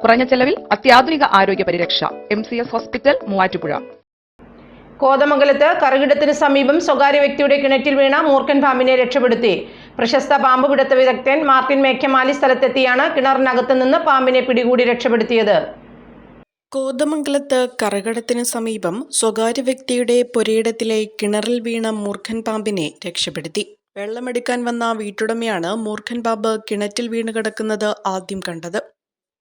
കുറഞ്ഞ ചെലവിൽ അത്യാധുനിക ആരോഗ്യ പരിരക്ഷ. M C S hospital Muvattupuzha. കോതമംഗലത്ത് കറുകിടത്തിന് സമീപം സ്വകാര്യ വ്യക്തിയുടെ കിണറ്റിൽ വീണ മൂർഖൻ പാമ്പിനെ രക്ഷപ്പെടുത്തി. പ്രശസ്ത പാമ്പ് പിടുത്ത വിദഗ്ധൻ മാർട്ടിൻ മേഘമാലി സ്ഥലത്തെത്തിയാണ് കിണറിനകത്ത് നിന്ന് പാമ്പിനെ പിടികൂടി രക്ഷപ്പെടുത്തിയത്. കോതമംഗലത്ത് കറകടത്തിന് സമീപം സ്വകാര്യ വ്യക്തിയുടെ പുരയിടത്തിലെ കിണറിൽ വീണ മൂർഖൻ പാമ്പിനെ രക്ഷപ്പെടുത്തി. വെള്ളമെടുക്കാൻ വന്ന വീട്ടുടമയാണ് മൂർഖൻ പാമ്പ് കിണറ്റിൽ വീണ് കിടക്കുന്നത് ആദ്യം കണ്ടത്.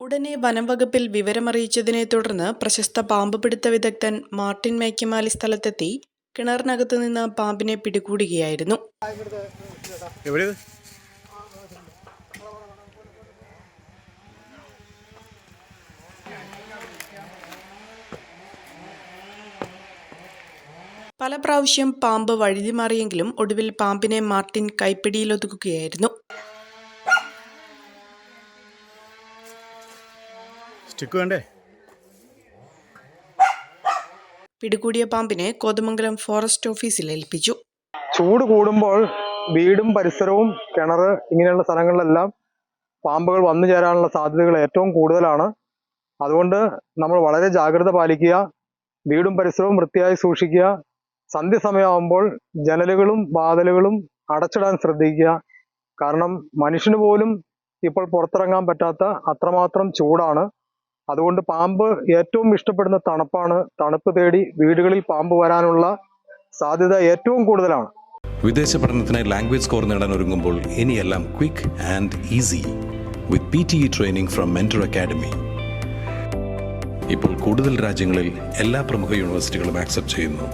ഉടനെ വനംവകുപ്പിൽ വിവരമറിയിച്ചതിനെ തുടർന്ന് പ്രശസ്ത പാമ്പ് പിടുത്ത വിദഗ്ധൻ മാർട്ടിൻ മേക്കമാലി സ്ഥലത്തെത്തി കിണറിനകത്ത് നിന്ന് പാമ്പിനെ പിടികൂടുകയായിരുന്നു. പല പ്രാവശ്യം പാമ്പ് വഴുതിമാറിയെങ്കിലും ഒടുവിൽ പാമ്പിനെ മാർട്ടിൻ കൈപ്പിടിയിലൊതുക്കുകയായിരുന്നു സ്റ്റിക്ക് വേണ്ടേ? പിടികൂടിയ പാമ്പിനെ കോതമംഗലം ഫോറസ്റ്റ് ഓഫീസിൽ ഏൽപ്പിച്ചു. ചൂട് കൂടുമ്പോൾ വീടും പരിസരവും കിണർ ഇങ്ങനെയുള്ള സ്ഥലങ്ങളിലെല്ലാം പാമ്പുകൾ വന്നു ചേരാനുള്ള സാധ്യതകൾ ഏറ്റവും കൂടുതലാണ്. അതുകൊണ്ട് നമ്മൾ വളരെ ജാഗ്രത പാലിക്കുക വീടും പരിസരവും വൃത്തിയായി സൂക്ഷിക്കുക. സന്ധ്യസമയമാകുമ്പോൾ ജനലുകളും വാതിലുകളും അടച്ചിടാൻ ശ്രദ്ധിക്കുക. കാരണം മനുഷ്യന് പോലും ഇപ്പോൾ പുറത്തിറങ്ങാൻ പറ്റാത്ത അത്രമാത്രം ചൂടാണ്. അതുകൊണ്ട് പാമ്പ് ഏറ്റവും ഇഷ്ടപ്പെടുന്ന തണുപ്പാണ്. തണുപ്പ് തേടി വീടുകളിൽ പാമ്പ് വരാനുള്ള സാധ്യത ഏറ്റവും കൂടുതലാണ്. വിദേശ പഠനത്തിനായി ലാംഗ്വേജ് സ്കോർ നേടാൻ ഒരുങ്ങുമ്പോൾ ഇനിയെല്ലാം quick and easy with P T E training from Mentor academy ഇപ്പോൾ കൂടുതൽ രാജ്യങ്ങളിൽ എല്ലാ പ്രമുഖ യൂണിവേഴ്സിറ്റികളും ആക്സെപ്റ്റ് ചെയ്യുന്നു.